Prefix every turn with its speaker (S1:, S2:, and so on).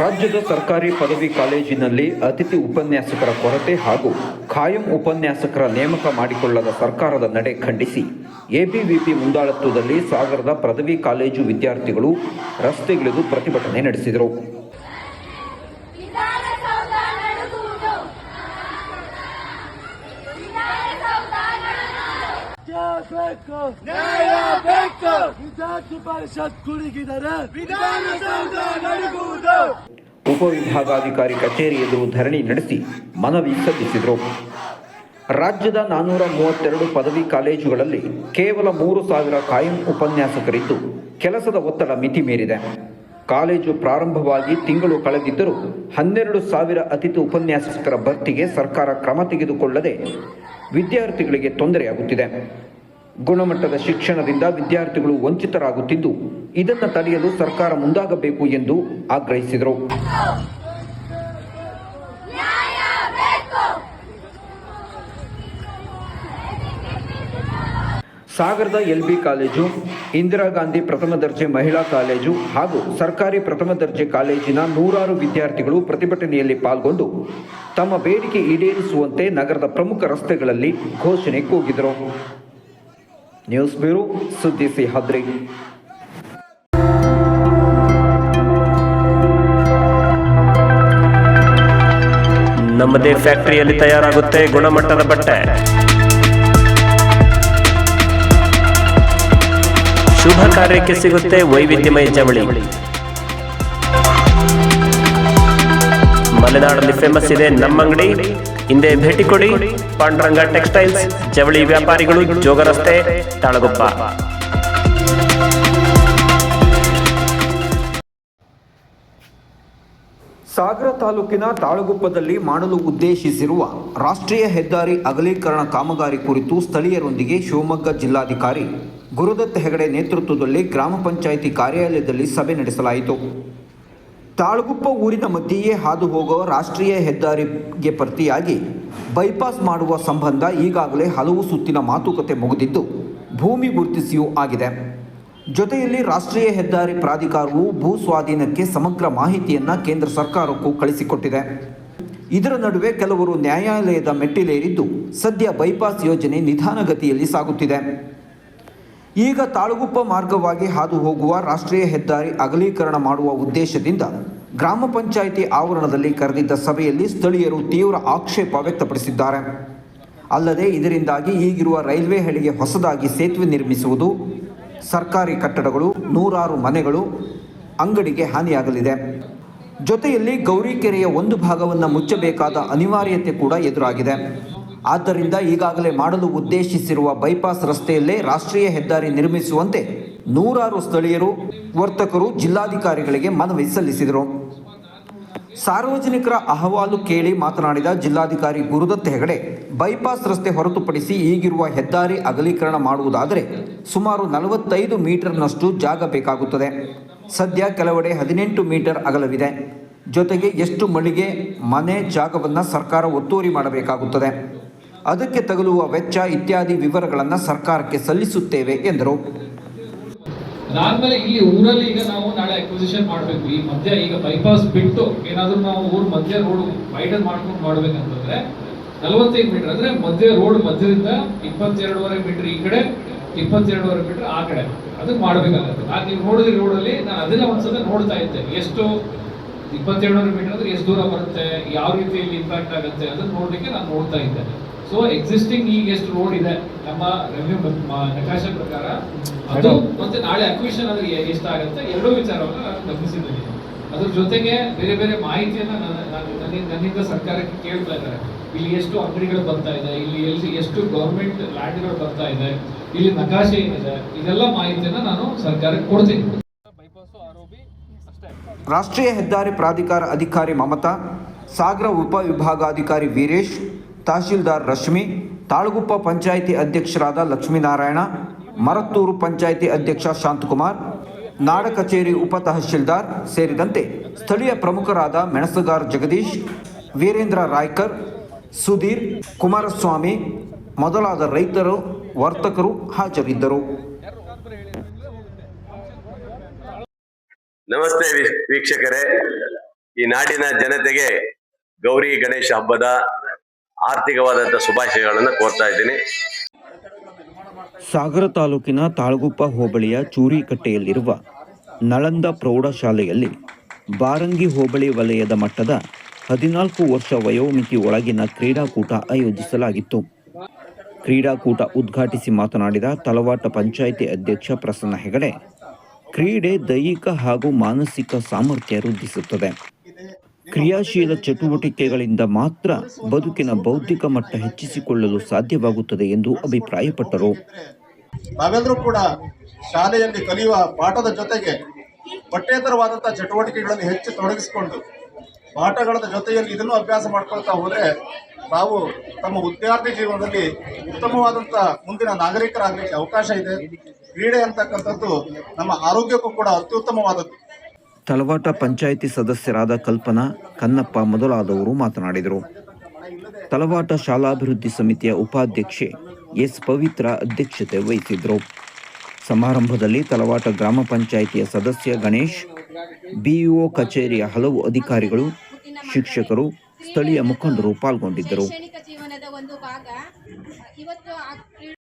S1: ರಾಜ್ಯದ ಸರ್ಕಾರಿ ಪದವಿ ಕಾಲೇಜಿನಲ್ಲಿ ಅತಿಥಿ ಉಪನ್ಯಾಸಕರ ಕೊರತೆ ಹಾಗೂ ಖಾಯಂ ಉಪನ್ಯಾಸಕರ ನೇಮಕ ಮಾಡಿಕೊಳ್ಳದ ಸರ್ಕಾರದ ನಡೆ ಖಂಡಿಸಿ. ಎಬಿವಿಪಿ ಮುಂದಾಳತ್ವದಲ್ಲಿ ಸಾಗರದ ಪದವಿ ಕಾಲೇಜು ವಿದ್ಯಾರ್ಥಿಗಳು ರಸ್ತೆಗಿಳಿದು ಪ್ರತಿಭಟನೆ ನಡೆಸಿದರು
S2: ವಿಧಾನಸೌಧ ನಡುಗುವುದು ವಿಧಾನಸೌಧ ನಡುಗುವುದು
S3: ಬೇಕು ನ್ಯಾಯ ಬೇಕು ವಿಧಾನ ಪರಿಷತ್ ಕುಡುಗಿದರೆ ವಿಧಾನಸೌಧ ನಡುಗುವುದು
S1: ಉಪವಿಭಾಗಾಧಿಕಾರಿ ಕಚೇರಿ ಎದುರು ಧರಣಿ ನಡೆಸಿ ಮನವಿ ಸಲ್ಲಿಸಿದರು. ರಾಜ್ಯದ ನಾನ್ನೂರ ಮೂವತ್ತೆರಡು ಪದವಿ ಕಾಲೇಜುಗಳಲ್ಲಿ ಕೇವಲ ಮೂರು ಸಾವಿರ ಕಾಯಂ ಉಪನ್ಯಾಸಕರಿದ್ದು ಕೆಲಸದ ಒತ್ತಡ ಮಿತಿ ಮೀರಿದೆ. ಕಾಲೇಜು ಪ್ರಾರಂಭವಾಗಿ ತಿಂಗಳು ಕಳೆದಿದ್ದರೂ ಹನ್ನೆರಡು ಸಾವಿರ ಅತಿಥಿ ಉಪನ್ಯಾಸಕರ ಭರ್ತಿಗೆ ಸರ್ಕಾರ ಕ್ರಮ ತೆಗೆದುಕೊಳ್ಳದೆ ವಿದ್ಯಾರ್ಥಿಗಳಿಗೆ ತೊಂದರೆಯಾಗುತ್ತಿದೆ. ಗುಣಮಟ್ಟದ ಶಿಕ್ಷಣದಿಂದ ವಿದ್ಯಾರ್ಥಿಗಳು ವಂಚಿತರಾಗುತ್ತಿದ್ದು, ಇದನ್ನು ತಡೆಯಲು ಸರ್ಕಾರ ಮುಂದಾಗಬೇಕು ಎಂದು ಆಗ್ರಹಿಸಿದರು. ಸಾಗರದ ಎಲ್ಬಿ ಕಾಲೇಜು, ಇಂದಿರಾ ಗಾಂಧಿ ಪ್ರಥಮ ದರ್ಜೆ ಮಹಿಳಾ ಕಾಲೇಜು ಹಾಗೂ ಸರ್ಕಾರಿ ಪ್ರಥಮ ದರ್ಜೆ ಕಾಲೇಜಿನ ನೂರಾರು ವಿದ್ಯಾರ್ಥಿಗಳು ಪ್ರತಿಭಟನೆಯಲ್ಲಿ ಪಾಲ್ಗೊಂಡು, ತಮ್ಮ ಬೇಡಿಕೆ ಈಡೇರಿಸುವಂತೆ ನಗರದ ಪ್ರಮುಖ ರಸ್ತೆಗಳಲ್ಲಿ ಘೋಷಣೆ ಕೂಗಿದರು. ನ್ಯೂಸ್ ಬ್ಯೂರೋ ಸುದ್ದಿ ಸಿಹಾದ್ರಿ
S4: ನಮ್ಮದೇ ಫ್ಯಾಕ್ಟರಿಯಲ್ಲಿ ತಯಾರಾಗುತ್ತೆ ಗುಣಮಟ್ಟದ ಬಟ್ಟೆ. ಶುಭ ಕಾರ್ಯಕ್ಕೆ ಸಿಗುತ್ತೆ ವೈವಿಧ್ಯಮಯ ಜವಳಿ. ಮಲೆನಾಡಲ್ಲಿ ಫೇಮಸ್ ಇದೆ ನಮ್ಮ ಅಂಗಡಿ ಹಿಂದೆ ಭೇಟಿ ಕೊಡಿ. ಪಾಂಡುರಂಗ ಟೆಕ್ಸ್ಟೈಲ್ಸ್, ಜವಳಿ ವ್ಯಾಪಾರಿಗಳು, ಜೋಗ ರಸ್ತೆ, ತಾಳಗೊಪ್ಪ.
S1: ಸಾಗರ ತಾಲೂಕಿನ ತಾಳಗುಪ್ಪದಲ್ಲಿ ಮಾಡಲು ಉದ್ದೇಶಿಸಿರುವ ರಾಷ್ಟ್ರೀಯ ಹೆದ್ದಾರಿ ಅಗಲೀಕರಣ ಕಾಮಗಾರಿ ಕುರಿತು ಸ್ಥಳೀಯರೊಂದಿಗೆ ಶಿವಮೊಗ್ಗ ಜಿಲ್ಲಾಧಿಕಾರಿ ಗುರುದತ್ ಹೆಗಡೆ ನೇತೃತ್ವದಲ್ಲಿ ಗ್ರಾಮ ಪಂಚಾಯಿತಿ ಕಾರ್ಯಾಲಯದಲ್ಲಿ ಸಭೆ ನಡೆಸಲಾಯಿತು. ತಾಳಗುಪ್ಪ ಊರಿನ ಮಧ್ಯೆಯೇ ಹಾದು ಹೋಗುವ ರಾಷ್ಟ್ರೀಯ ಹೆದ್ದಾರಿಗೆ ಪ್ರತಿಯಾಗಿ ಬೈಪಾಸ್ ಮಾಡುವ ಸಂಬಂಧ ಈಗಾಗಲೇ ಹಲವು ಸುತ್ತಿನ ಮಾತುಕತೆ ಮುಗಿದಿದ್ದು ಭೂಮಿ ಗುರುತಿಸಿಯೂ ಆಗಿದೆ. ಜೊತೆಯಲ್ಲಿ ರಾಷ್ಟ್ರೀಯ ಹೆದ್ದಾರಿ ಪ್ರಾಧಿಕಾರವು ಭೂ ಸ್ವಾಧೀನಕ್ಕೆ ಸಮಗ್ರ ಮಾಹಿತಿಯನ್ನು ಕೇಂದ್ರ ಸರ್ಕಾರಕ್ಕೂ ಕಳಿಸಿಕೊಟ್ಟಿದೆ. ಇದರ ನಡುವೆ ಕೆಲವರು ನ್ಯಾಯಾಲಯದ ಮೆಟ್ಟಿಲೇರಿದ್ದು ಸದ್ಯ ಬೈಪಾಸ್ ಯೋಜನೆ ನಿಧಾನಗತಿಯಲ್ಲಿ ಸಾಗುತ್ತಿದೆ. ಈಗ ತಾಳಗುಪ್ಪ ಮಾರ್ಗವಾಗಿ ಹಾದು ಹೋಗುವ ರಾಷ್ಟ್ರೀಯ ಹೆದ್ದಾರಿ ಅಗಲೀಕರಣ ಮಾಡುವ ಉದ್ದೇಶದಿಂದ ಗ್ರಾಮ ಪಂಚಾಯಿತಿ ಆವರಣದಲ್ಲಿ ಕರೆದಿದ್ದ ಸಭೆಯಲ್ಲಿ ಸ್ಥಳೀಯರು ತೀವ್ರ ಆಕ್ಷೇಪ ವ್ಯಕ್ತಪಡಿಸಿದ್ದಾರೆ. ಅಲ್ಲದೆ ಇದರಿಂದಾಗಿ ಈಗಿರುವ ರೈಲ್ವೆ ಹಳಿಗೆ ಹೊಸದಾಗಿ ಸೇತುವೆ ನಿರ್ಮಿಸುವುದು, ಸರ್ಕಾರಿ ಕಟ್ಟಡಗಳು, ನೂರಾರು ಮನೆಗಳು ಅಂಗಡಿಗೆ ಹಾನಿಯಾಗಲಿದೆ. ಜೊತೆಯಲ್ಲಿ ಗೌರಿಕೆರೆಯ ಒಂದು ಭಾಗವನ್ನು ಮುಚ್ಚಬೇಕಾದ ಅನಿವಾರ್ಯತೆ ಕೂಡ ಎದುರಾಗಿದೆ. ಆದ್ದರಿಂದ ಈಗಾಗಲೇ ಮಾಡಲು ಉದ್ದೇಶಿಸಿರುವ ಬೈಪಾಸ್ ರಸ್ತೆಯಲ್ಲೇ ರಾಷ್ಟ್ರೀಯ ಹೆದ್ದಾರಿ ನಿರ್ಮಿಸುವಂತೆ ನೂರಾರು ಸ್ಥಳೀಯರು, ವರ್ತಕರು, ಜಿಲ್ಲಾಧಿಕಾರಿಗಳಿಗೆ ಮನವಿ ಸಲ್ಲಿಸಿದರು. ಸಾರ್ವಜನಿಕರ ಅಹವಾಲು ಕೇಳಿ ಮಾತನಾಡಿದ ಜಿಲ್ಲಾಧಿಕಾರಿ ಗುರುದತ್ ಹೆಗಡೆ, ಬೈಪಾಸ್ ರಸ್ತೆ ಹೊರತುಪಡಿಸಿ ಈಗಿರುವ ಹೆದ್ದಾರಿ ಅಗಲೀಕರಣ ಮಾಡುವುದಾದರೆ ಸುಮಾರು ನಲವತ್ತೈದು ಮೀಟರ್ನಷ್ಟು ಜಾಗ ಬೇಕಾಗುತ್ತದೆ. ಸದ್ಯ ಕೆಲವೆಡೆ ಹದಿನೆಂಟು ಮೀಟರ್ ಅಗಲವಿದೆ. ಜೊತೆಗೆ ಎಷ್ಟು ಮಳಿಗೆ, ಮನೆ, ಜಾಗವನ್ನು ಸರ್ಕಾರ ಒತ್ತುವರಿ ಮಾಡಬೇಕಾಗುತ್ತದೆ. ಅದಕ್ಕೆ ತಗಲುವ ವೆಚ್ಚ ಇತ್ಯಾದಿ ವಿವರಗಳನ್ನು ಸರ್ಕಾರಕ್ಕೆ ಸಲ್ಲಿಸುತ್ತೇವೆ, ಎಂದರು.
S5: ಅದಾದ್ಮೇಲೆ ಇಲ್ಲಿ ಊರಲ್ಲಿ ಈಗ ನಾವು ನಾಳೆ ಅಕ್ವಿಸಿಷನ್ ಮಾಡಬೇಕು. ಈ ಮಧ್ಯ ಈಗ ಬೈಪಾಸ್ ಬಿಟ್ಟು ಏನಾದರೂ ನಾವು ಊರು ಮಧ್ಯ ರೋಡ್ ವೈಡನ್ ಮಾಡ್ಕೊಂಡು ಮಾಡ್ಬೇಕಂತಂದ್ರೆ ನಲವತ್ತೈದು ಮೀಟರ್ ಅಂದ್ರೆ ಮಧ್ಯ ರೋಡ್ ಮಧ್ಯದಿಂದ ಇಪ್ಪತ್ತೆರಡುವರೆ ಮೀಟರ್ ಈ ಕಡೆ, ಇಪ್ಪತ್ತೆರಡುವರೆ ಮೀಟರ್ ಆ ಕಡೆ. ಅದಕ್ಕೆ ಮಾಡಬೇಕಾಗತ್ತೆ. ಆಗ ನೀವು ನೋಡಿದ್ರಿ ರೋಡಲ್ಲಿ ನಾನು ಅದನ್ನ ಒಂದ್ಸಲ ನೋಡ್ತಾ ಇದ್ದೆ. ಎಷ್ಟು ಇಪ್ಪತ್ತೆರಡುವರೆ ಮೀಟರ್ ಅಂದ್ರೆ ಎಷ್ಟು ದೂರ ಬರುತ್ತೆ, ಯಾವ ರೀತಿಯಲ್ಲಿ ಇಂಪ್ಯಾಕ್ಟ್ ಆಗುತ್ತೆ ಅದನ್ನ ನೋಡಲಿಕ್ಕೆ ನಾನು ನೋಡ್ತಾ ಇದ್ದೆ ಸೊ ಎಕ್ಸಿಸ್ಟಿಂಗ್ ಈಗ ಎಷ್ಟು ರೋಡ್ ಇದೆ. ನಮ್ಮ ರೆವಿನ್ಯೂ ನಕಾಶೆ ಪ್ರಕಾರ ಅದು ಮತ್ತೆ ನಾಳೆ ಅಕ್ವಿಷನ್ ಅಂದ್ರೆ ಎಷ್ಟು ಎಷ್ಟಾಗುತ್ತೆ ಎರಡೂ ವಿಚಾರವನ್ನು ನಾನು ಗಮನಿಸಿದ್ದೀನಿ ಅದ್ರ ಜೊತೆಗೆ ಬೇರೆ ಬೇರೆ ಮಾಹಿತಿಯನ್ನ ನನ್ನ- ನನ್ನಿಂದ ಸರ್ಕಾರಕ್ಕೆ ಕೇಳ್ತಾ ಇದ್ದಾರೆ. ಇಲ್ಲಿ ಎಷ್ಟು ಅಂಗಡಿಗಳು ಬರ್ತಾ ಇದೆ? ಇಲ್ಲಿ ಎಲ್ಲಿ ಎಷ್ಟು ಗೌರ್ಮೆಂಟ್ ಲ್ಯಾಂಡ್ಗಳು ಬರ್ತಾ ಇದೆ? ಇಲ್ಲಿ ನಕಾಶೆ ಏನಿದೆ? ಇದೆಲ್ಲ ಮಾಹಿತಿಯನ್ನ ನಾನು ಸರ್ಕಾರಕ್ಕೆ ಕೊಡ್ತೀನಿ.
S1: ರಾಷ್ಟ್ರೀಯ ಹೆದ್ದಾರಿ ಪ್ರಾಧಿಕಾರ ಅಧಿಕಾರಿ ಮಮತಾ ಸಾಗರ ಉಪವಿಭಾಗಾಧಿಕಾರಿ ವೀರೇಶ್ ತಹಶೀಲ್ದಾರ್ ರಶ್ಮಿ, ತಾಳಗುಪ್ಪ ಪಂಚಾಯಿತಿ ಅಧ್ಯಕ್ಷರಾದ ಲಕ್ಷ್ಮೀನಾರಾಯಣ, ಮರತ್ತೂರು ಪಂಚಾಯಿತಿ ಅಧ್ಯಕ್ಷ ಶಾಂತಕುಮಾರ್, ನಾಡ ಕಚೇರಿ ಉಪ ತಹಶೀಲ್ದಾರ್ ಸೇರಿದಂತೆ ಸ್ಥಳೀಯ ಪ್ರಮುಖರಾದ ಮೆಣಸುಗಾರ್ ಜಗದೀಶ್, ವೀರೇಂದ್ರ ರಾಯ್ಕರ್, ಸುಧೀರ್, ಕುಮಾರಸ್ವಾಮಿ ಮೊದಲಾದ ರೈತರು, ವರ್ತಕರು ಹಾಜರಿದ್ದರು.
S6: ನಮಸ್ತೆ ವೀಕ್ಷಕರೇ. ಈ ನಾಡಿನ ಜನತೆಗೆ ಗೌರಿ ಗಣೇಶ ಹಬ್ಬದ ಆರ್ಥಿಕವಾದಂಥ ಶುಭಾಶಯಗಳನ್ನು ಕೋರ್ತಾ ಇದ್ದೀನಿ.
S1: ಸಾಗರ ತಾಲೂಕಿನ ತಾಳಗುಪ್ಪ ಹೋಬಳಿಯ ಚೂರಿಕಟ್ಟೆಯಲ್ಲಿರುವ ನಳಂದ ಪ್ರೌಢಶಾಲೆಯಲ್ಲಿ ಬಾರಂಗಿ ಹೋಬಳಿ ವಲಯದ ಮಟ್ಟದ ಹದಿನಾಲ್ಕು ವರ್ಷ ವಯೋಮಿತಿ ಒಳಗಿನ ಕ್ರೀಡಾಕೂಟ ಆಯೋಜಿಸಲಾಗಿತ್ತು. ಕ್ರೀಡಾಕೂಟ ಉದ್ಘಾಟಿಸಿ ಮಾತನಾಡಿದ ತಲವಾಟ ಪಂಚಾಯಿತಿ ಅಧ್ಯಕ್ಷ ಪ್ರಸನ್ನ ಹೆಗಡೆ, ಕ್ರೀಡೆ ದೈಹಿಕ ಹಾಗೂ ಮಾನಸಿಕ ಸಾಮರ್ಥ್ಯ ವೃದ್ಧಿಸುತ್ತದೆ. ಕ್ರಿಯಾಶೀಲ ಚಟುವಟಿಕೆಗಳಿಂದ ಮಾತ್ರ ಬದುಕಿನ ಬೌದ್ಧಿಕ ಮಟ್ಟ ಹೆಚ್ಚಿಸಿಕೊಳ್ಳಲು ಸಾಧ್ಯವಾಗುತ್ತದೆ ಎಂದು ಅಭಿಪ್ರಾಯಪಟ್ಟರು.
S7: ನಾವೆಲ್ಲರೂ ಕೂಡ ಶಾಲೆಯಲ್ಲಿ ಕಲಿಯುವ ಪಾಠದ ಜೊತೆಗೆ ಪಠ್ಯೇತರವಾದಂತಹ ಚಟುವಟಿಕೆಗಳನ್ನು ಹೆಚ್ಚು ತೊಡಗಿಸಿಕೊಂಡು ಪಾಠಗಳ ಜೊತೆಯಲ್ಲಿ ಇದನ್ನು ಅಭ್ಯಾಸ ಮಾಡ್ಕೊಳ್ತಾ ಹೋದರೆ ನಾವು ತಮ್ಮ ವಿದ್ಯಾರ್ಥಿ ಜೀವನದಲ್ಲಿ ಉತ್ತಮವಾದಂಥ ಮುಂದಿನ ನಾಗರಿಕರಾಗಲಿಕ್ಕೆ ಅವಕಾಶ ಇದೆ. ಕ್ರೀಡೆ ಅಂತಕ್ಕಂಥದ್ದು ನಮ್ಮ ಆರೋಗ್ಯಕ್ಕೂ ಕೂಡ ಅತ್ಯುತ್ತಮವಾದದ್ದು.
S1: ತಲವಾಟ ಪಂಚಾಯಿತಿ ಸದಸ್ಯರಾದ ಕಲ್ಪನಾ, ಕನ್ನಪ್ಪ ಮೊದಲಾದವರು ಮಾತನಾಡಿದರು. ತಲವಾಟ ಶಾಲಾಭಿವೃದ್ಧಿ ಸಮಿತಿಯ ಉಪಾಧ್ಯಕ್ಷೆ ಎಸ್. ಪವಿತ್ರ ಅಧ್ಯಕ್ಷತೆ ವಹಿಸಿದ್ರು ಸಮಾರಂಭದಲ್ಲಿ ತಲವಾಟ ಗ್ರಾಮ ಪಂಚಾಯಿತಿಯ ಸದಸ್ಯ ಗಣೇಶ್, ಬಿಇಒ ಕಚೇರಿಯ ಹಲವು ಅಧಿಕಾರಿಗಳು, ಶಿಕ್ಷಕರು, ಸ್ಥಳೀಯ ಮುಖಂಡರು ಪಾಲ್ಗೊಂಡಿದ್ದರು.